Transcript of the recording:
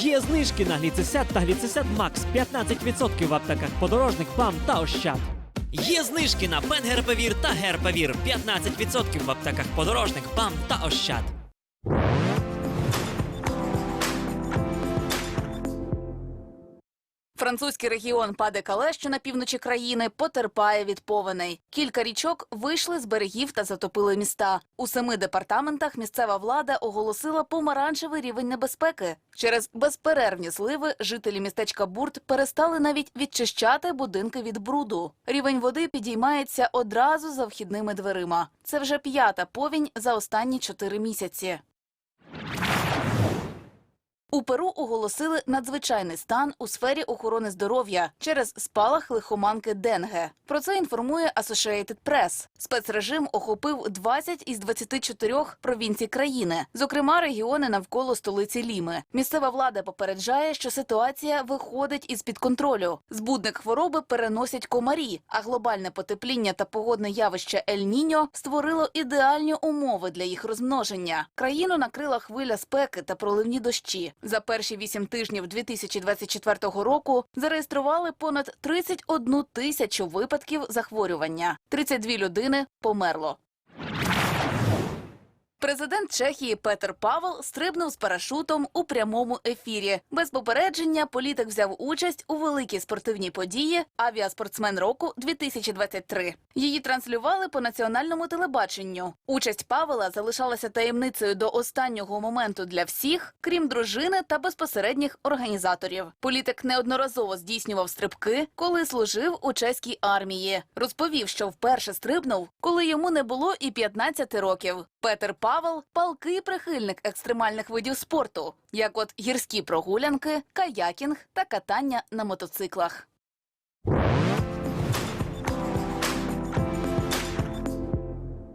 Є знижки на гліцесят та гліцесят Макс 15% в аптеках подорожник, БАМ та Ощад. Є знижки на Пенгерпевір та Герпевір 15% в аптеках подорожник, БАМ та Ощад. Французький регіон Паде-Кале, що на півночі країни, потерпає від повеней. Кілька річок вийшли з берегів та затопили міста. У семи департаментах місцева влада оголосила помаранчевий рівень небезпеки. Через безперервні зливи жителі містечка Бурт перестали навіть відчищати будинки від бруду. Рівень води підіймається одразу за вхідними дверима. Це вже п'ята повінь за останні чотири місяці. У Перу оголосили надзвичайний стан у сфері охорони здоров'я через спалах лихоманки Денге. Про це інформує Associated Press. Спецрежим охопив 20 із 24 провінцій країни, зокрема регіони навколо столиці Ліми. Місцева влада попереджає, що ситуація виходить із під контролю. Збудник хвороби переносять комарі, а глобальне потепління та погодне явище Ель-Ніньо створило ідеальні умови для їх розмноження. Країну накрила хвиля спеки та проливні дощі. За перші вісім тижнів 2024 року зареєстрували понад 31 тисячу випадків захворювання. 32 людини померло. Президент Чехії Петер Павел стрибнув з парашутом у прямому ефірі. Без попередження політик взяв участь у великій спортивній події Авіаспортсмен року 2023. Її транслювали по національному телебаченню. Участь Павела залишалася таємницею до останнього моменту для всіх, крім дружини та безпосередніх організаторів. Політик неодноразово здійснював стрибки, коли служив у чеській армії. Розповів, що вперше стрибнув, коли йому не було і 15 років. Петер Павел палкий прихильник екстремальних видів спорту, як от гірські прогулянки, каякінг та катання на мотоциклах.